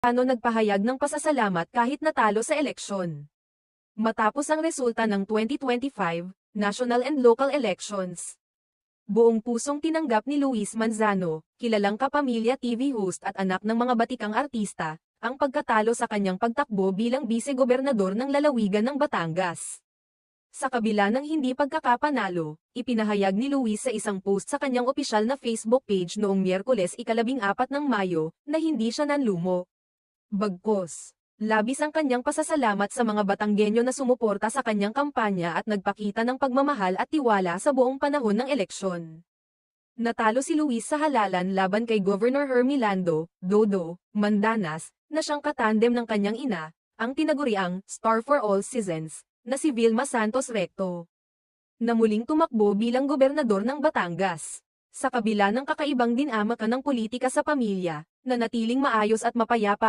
Ano nagpahayag ng pasasalamat kahit natalo sa eleksyon. Matapos ang resulta ng 2025 national and local elections. Buong pusong tinanggap ni Luis Manzano, kilalang kapamilya TV host at anak ng mga batikang artista, ang pagkatalo sa kanyang pagtakbo bilang bise-gobernador ng lalawigan ng Batangas. Sa kabila ng hindi pagkakapanalo, ipinahayag ni Luis sa isang post sa kanyang opisyal na Facebook page noong Miyerkules ikalabing apat ng Mayo, na hindi siya nanlumo. Bagkos, labis ang kanyang pasasalamat sa mga Batanggenyo na sumuporta sa kanyang kampanya at nagpakita ng pagmamahal at tiwala sa buong panahon ng eleksyon. Natalo si Luis sa halalan laban kay Governor Hermie Lando, Dodo, Mandanas, na siyang katandem ng kanyang ina, ang tinaguriang Star for All Seasons, na si Vilma Santos Recto. Na muling tumakbo bilang gobernador ng Batangas. Sa kabila ng kakaibang dinamika ng politika sa pamilya, na natiling maayos at mapayapa ang